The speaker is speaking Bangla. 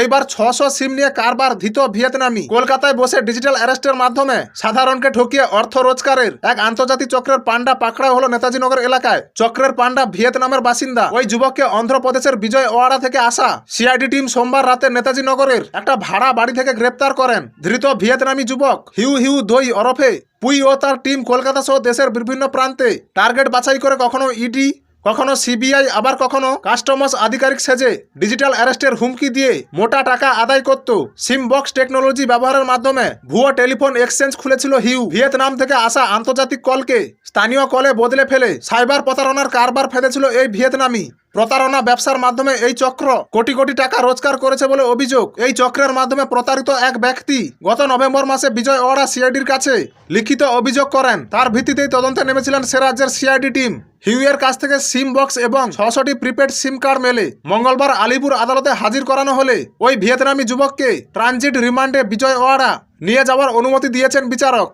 এইবার ছশো সিম নিয়ে কারবার ধৃত ভিয়েতনামি। কলকাতায় বসে ডিজিটাল অ্যারেস্টের মাধ্যমে সাধারণকে ঠকিয়ে অর্থ রোজগারের এক আন্তর্জাতিক চক্রের পান্ডা পাকড়া হলো নেতাজিনগর এলাকায়। চক্রের পান্ডা ভিয়েতনামের বাসিন্দা। ওই যুবককে অন্ধ্রপ্রদেশের বিজয় ওয়াড়া থেকে আসা সিআইডি টিম সোমবার রাতে নেতাজি নগরের একটা ভাড়া বাড়ি থেকে গ্রেপ্তার করেন। ধৃত ভিয়েতনামি যুবক হিউ হিউ দই ওরফে পুই ও তার টিম কলকাতা সহ দেশের বিভিন্ন প্রান্তে টার্গেট বাছাই করে কখনো ইডি কখনো সিবিআই আবার কখনো কাস্টমস আধিকারিক সেজে ডিজিটাল অ্যারেস্টের হুমকি দিয়ে মোটা টাকা আদায় করত। সিম বক্স টেকনোলজি ব্যবহারের মাধ্যমে ভুয়ো টেলিফোন এক্সচেঞ্জ খুলেছিল হিউ। ভিয়েতনাম থেকে আসা আন্তর্জাতিক কলকে স্থানীয় কলে বদলে ফেলে সাইবার প্রতারণার কারবার ফেলেছিল এই ভিয়েতনামি। প্রতারণা ব্যবসার মাধ্যমে এই চক্র কোটি কোটি টাকা রোজগার করেছে বলে অভিযোগ। এই চক্রের মাধ্যমে প্রতারিত এক ব্যক্তি গত নভেম্বর মাসে বিজয় ওয়াড়া সিআইডির কাছে লিখিত অভিযোগ করেন। তার ভিত্তিতেই তদন্তে নেমেছিলেন সে রাজ্যের সিআইডি টিম। হিউয়ের কাছ থেকে সিম বক্স এবং ছশোটি প্রিপেড সিম কার্ড মেলে। মঙ্গলবার আলিপুর আদালতে হাজির করানো হলে ওই ভিয়েতনামি যুবককে ট্রানজিট রিমান্ডে বিজয় ওয়াড়া নিয়ে যাওয়ার অনুমতি দিয়েছেন বিচারক।